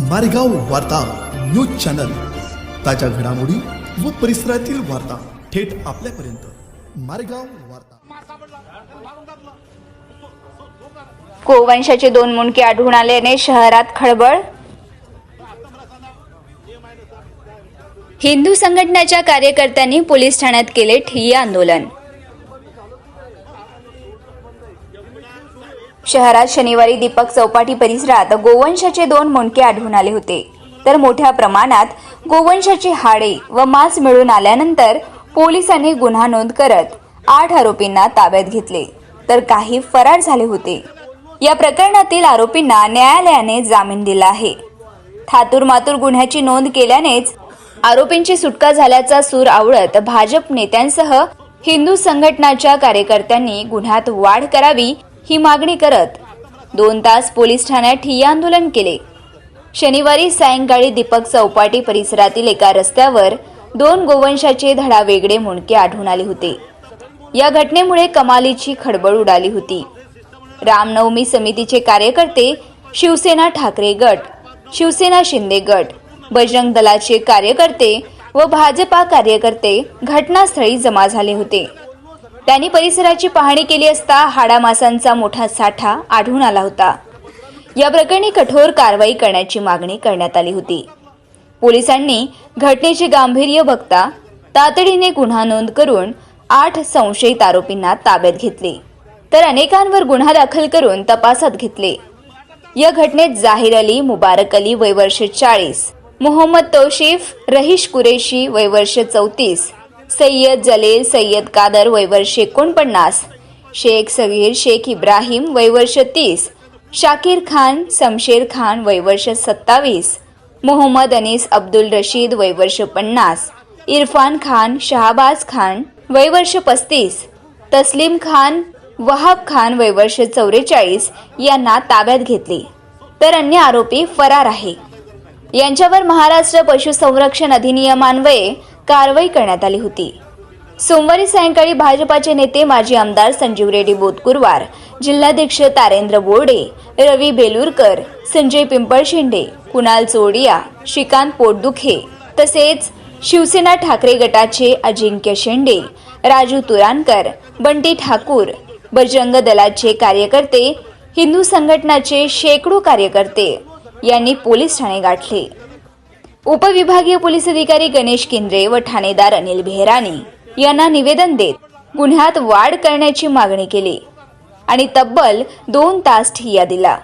मारेगाव वार्ता news channel. ताज्या घडामोडी व परिसरातील वार्ता थेट आपल्यापर्यंत. मारेगाव वार्ता. गोवंशाचे दोन मुंडके आढळून आल्याने शहरात खळबळ? हिंदू संघटनेच्या कार्यकर्त्यांनी पोलीस ठाण्यात केले ठिय्या आंदोलन. शहरात शनिवारी दीपक चौपाटी परिसरात गोवंशाचे दोन मुंडके आढळून आले होते. तर मोठ्या प्रमाणात गोवंशाची हाडे व मांस मिळून आल्यानंतर पोलिसांनी गुन्हा नोंद करत आठ आरोपींना ताब्यात घेतले. तर काही फरार झाले होते. या प्रकरणातील आरोपींना न्यायालयाने जामीन दिला आहे. थातूर मातूर गुन्ह्याची नोंद केल्यानेच आरोपींची सुटका झाल्याचा सूर आवळत भाजप नेत्यांसह हिंदू संघटनाच्या कार्यकर्त्यांनी गुन्ह्यात वाढ करावी ही मागणी करत दोन तास पोलीस ठाण्यात ठिय्या आंदोलन केले. शनिवारी सायंकाळी दीपक चौपाटी परिसरातील एका रस्त्यावर दोन गोवंशाचे धडा वेगळे मुंडके आढळून आले होते. या घटनेमुळे कमालीची खळबळ उडाली होती. रामनवमी समितीचे कार्यकर्ते शिवसेना ठाकरे गट शिवसेना शिंदे गट बजरंग दलाचे कार्यकर्ते व भाजपा कार्यकर्ते घटनास्थळी जमा झाले होते. त्यांनी परिसराची पाहणी केली असता हाडामासांचा मोठा साठा आढळून आला होता. या प्रकरणी कठोर कारवाई करण्याची मागणी करण्यात आली होती. पोलिसांनी घटनेचे गांभीर्य बघता तातडीने गुन्हा नोंद करून आठ संशयित आरोपींना ताब्यात घेतले तर अनेकांवर गुन्हा दाखल करून तपासात घेतले. या घटनेत जाहीर अली मुबारक अली वय वर्ष चाळीस मोहम्मद तौशिफ रहीश कुरेशी वय वर्ष चौतीस सय्यद जलील सय्यद कादर वयवर्ष एकोणपन्नास. शेख सगीर शेख इब्राहिम वयवर्ष तीस. शाकिर खान शमशेर खान वयवर्ष सत्तावीस. मोहम्मद अनीस अब्दुल रशीद वयवर्ष पन्नास. इरफान खान शहाबाज खान वयवर्ष पस्तीस. तस्लीम खान वहाब खान वयवर्ष चौवेचाळीस यांना ताब्यात घेतले. तर अन्य आरोपी फरार आहे. यांच्यावर महाराष्ट्र पशुसंरक्षण अधिनियमान्वये कारवाई करण्यात आली होती. सोमवारी सायंकाळी भाजपाचे नेते माजी आमदार संजीव रेड्डी बोतकुरवार जिल्हाध्यक्ष तारेंद्र बोर्डे रवी बेलूरकर संजय पिंपळशेंडे कुणाल चोडिया श्रीकांत पोटदुखे तसेच शिवसेना ठाकरे गटाचे अजिंक्य शेंडे राजू तुरानकर बंटी ठाकूर बजरंग दलाचे कार्यकर्ते हिंदू संघटनाचे शेकडो कार्यकर्ते यांनी पोलीस ठाणे गाठले. उपविभागीय पोलीस अधिकारी गणेश केंद्रे व ठाणेदार अनिल बेहराने यांना निवेदन देत गुन्ह्यात वाढ करण्याची मागणी केली आणि तब्बल दोन तास ठिय्या दिला.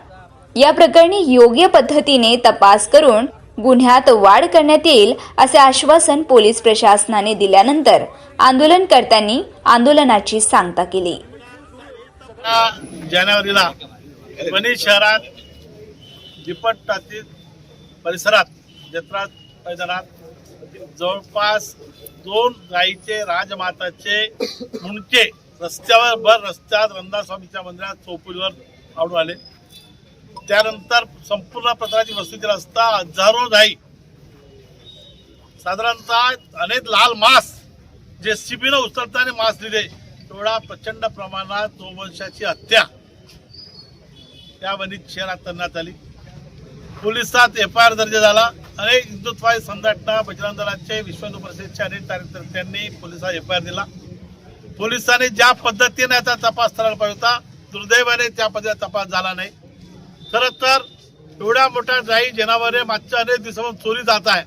या प्रकरणी योग्य पद्धतीने तपास करून गुन्ह्यात वाढ करण्यात येईल असे आश्वासन पोलीस प्रशासनाने दिल्यानंतर आंदोलनकर्त्यांनी आंदोलनाची सांगता केली. जानेवारीला शहरात शहरात दिपट्टातील परिसरात जत्रा मैदानात जवळपास दोन गाईचे राजमाताचे मुंडके रस्त्यावर भर रस्त्यात रंदा स्वामीच्या मंदिरात चौपुलीवर आवडून आले. त्यानंतर संपूर्ण प्रकाराची वस्तूची रस्ता हजारो गाई. साधारणतः अनेक लाल मास. जे सीबीनं उचलताना मास दिले तेवढा प्रचंड प्रमाणात गोवंशाची हत्या. त्या वनीत शहरात करण्यात आली पोलिसात एफ आय आर दर्ज झाला. अनेक हिंदुत्ववादी संघटना बजरंग दलाचे विश्व हिंदू परिषदेचे अनेक कार्यकर्त्यांनी पोलिसात एफ आय आर दिला. पोलिसांनी ज्या पद्धतीने याचा तपास करायला पाहिजे होता दुर्दैवाने त्या पद्धतीने तपास झाला नाही. खरं तर एवढ्या मोठ्या जाई जनावरे मागच्या अनेक दिवसापासून चोरी जात आहे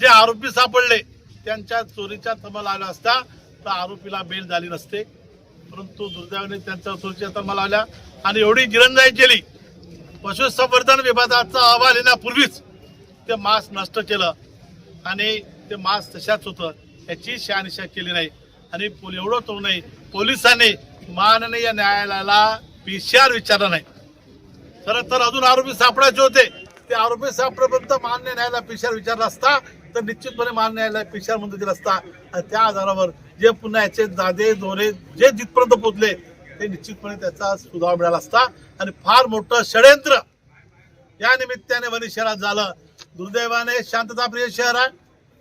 जे आरोपी सापडले त्यांच्या चोरीच्या तमा लावला असता तर आरोपीला बेल झाली नसते. परंतु दुर्दैवाने त्यांच्या चोरीच्या तमा लावल्या. आणि एवढी गिरंजाई केली पशुसंवर्धन विभागाचा अहवाल येण्यापूर्वीच ते मांस नष्ट केलं. आणि ते मांस तशाच होतं. याची शहानिशा केली नाही. आणि एवढं तो नाही. पोलिसांनी माननीय न्यायालयाला पीसीआर विचारला नाही. खरं तर अजून आरोपी सापडायचे होते. ते आरोपी सापडेपर्यंत मान्य न्यायालय पीसीआर विचारला असता. तर निश्चितपणे मान्य न्यायालय पीसीआर मंजूर दिला असता. आणि त्या आधारावर जे पुन्हा याचे दादे दोरे जे जिथपर्यंत पोचले ते निश्चितपणे त्याचा सुधाव मिळाला असता आणि फार मोठं षडयंत्र या निमित्ताने वणी शहरात झालं. दुर्दैवाने शांतताप्रिय शहर आहे.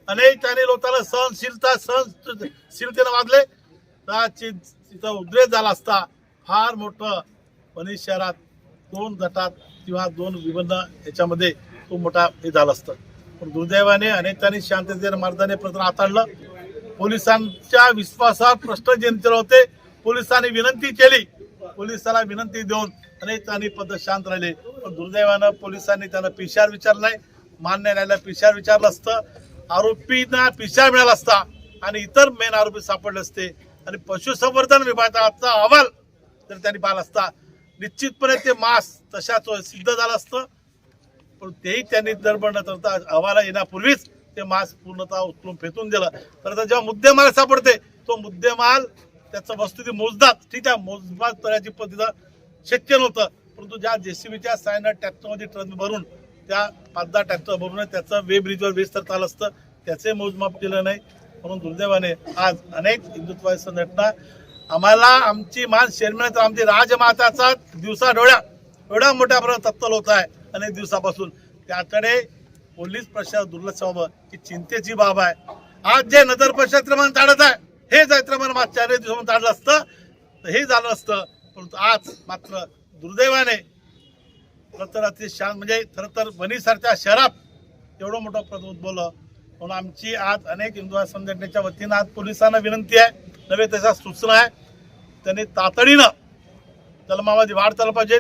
अनेक त्याने लोकांना सहनशीलता सहनशीलतेनं वागले. त्याची तिथं उद्रेक झाला असता फार मोठं वणी शहरात दोन गटात किंवा दोन विभिन्न याच्यामध्ये खूप मोठा हे झालं असतं. पण दुर्दैवाने अनेकांनी शांततेने मार्गाने प्रकरण हाताळलं. पोलिसांच्या विश्वासात प्रश्न जनतेला होते. पोलिसांनी विनंती केली. पोलिसाला विनंती देऊन अनेकांनी पद्धत शांत राहिले. पण दुर्दैवानं पोलिसांनी त्यांना पिशार विचारलं मान्य न्यायालयाला पिशार विचारलं असतं. आरोपींना पिशार मिळाला असता आणि इतर मेन आरोपी सापडले असते. आणि पशुसंवर्धन विभागाचा अहवाल जर त्यांनी पाहिला असता निश्चितपणे ते मास तशाच सिद्ध झालं असतं. पण तेही त्यांनी दरबड न करता अहवाला येण्यापूर्वीच ते मास पूर्णतः उचलून फेकून दिलं. तर जेव्हा मुद्देमाल सापडते तो मुद्देमाल त्याचं वस्तू ते मोजतात ठीक आहे? मोजमात करायची पद्धत शक्य नव्हतं. परंतु ज्या जेसीबीच्या सायनर ट्रॅक्टरमध्ये ट्रक भरून त्या पाच दहा ट्रॅक्टर भरून त्याचं वे ब्रिजवर वेस्ट चाललं असतं. त्याचे मोजमाप केलं नाही. म्हणून दुर्दैवाने आज अनेक हिंदुत्ववादी संघटना आम्हाला आमची मान शेरमेन तर आमची राजमाताचा दिवसा डोळ्या एवढा मोठ्या प्रमाणात तत्तल होत आहे अनेक दिवसापासून. त्याकडे पोलीस प्रशासन दुर्लक्ष व्हावं ही चिंतेची बाब आहे. आज जे नगर प्रशासन क्रमांक ताडत आहे हे जर क्रमांक मागच्या चार दिवसामध्ये काढलं असतं तर हे झालं असतं. परंतु आज मात्र दुर्दैवाने प्रतरात्री शांत म्हणजे खरं तर बनीसारख्या शहरात एवढं मोठं प्रद उद्भवलं. म्हणून आमची आज अनेक हिंदू संघटनेच्या वतीनं आज पोलिसांना विनंती आहे नव्हे तशा सूचना आहे. त्यांनी तातडीनं कलमामध्ये वाढ झालं पाहिजे.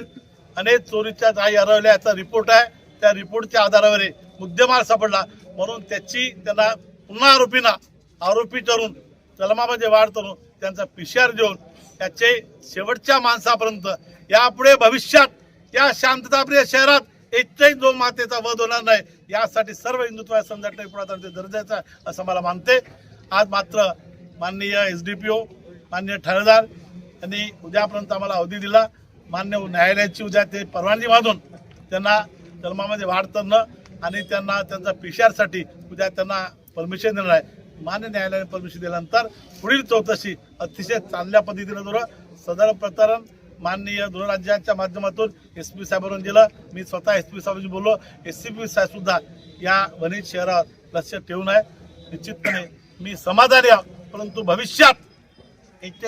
अनेक चोरीच्या जाई हरवल्या याचा रिपोर्ट आहे. त्या रिपोर्टच्या आधारावर मुद्देमाल सापडला. म्हणून त्याची त्यांना पुन्हा आरोपींना आरोपी ठरून कलमामध्ये वाढ करून त्यांचा पिशार देऊन त्याचे शेवटच्या माणसापर्यंत. यापुढे भविष्यात या शांतताप्रिय शहरात एकही जो मातेचा वध होणार नाही. यासाठी सर्व हिंदुत्व संघटना पुढे दर्जाचं आहे असं मला मानते. आज मात्र माननीय एस डी पी ओ माननीय ठाणेदार यांनी उद्यापर्यंत आम्हाला अवधी दिला. मान्य न्यायालयाची उद्या ते परवानगी मागून त्यांना जन्मामध्ये वाढ करणं आणि त्यांना त्यांच्या पिशारसाठी उद्या त्यांना परमिशन देणार आहे. मान्य न्यायालयाने परमिशन दिल्यानंतर पुढील चौकशी अतिशय चांगल्या पद्धतीनं जोर सदर प्रकरण माननीय गृहराज्याच्या माध्यमातून एस पी साहेबांना दिलं. मी स्वतः एस पी साहेबांशी बोललो. एस सी पी साहेब सुद्धा या वनित शहरावर लक्ष ठेवून आहे. निश्चितपणे मी समाधानी आहे परंतु भविष्यात एक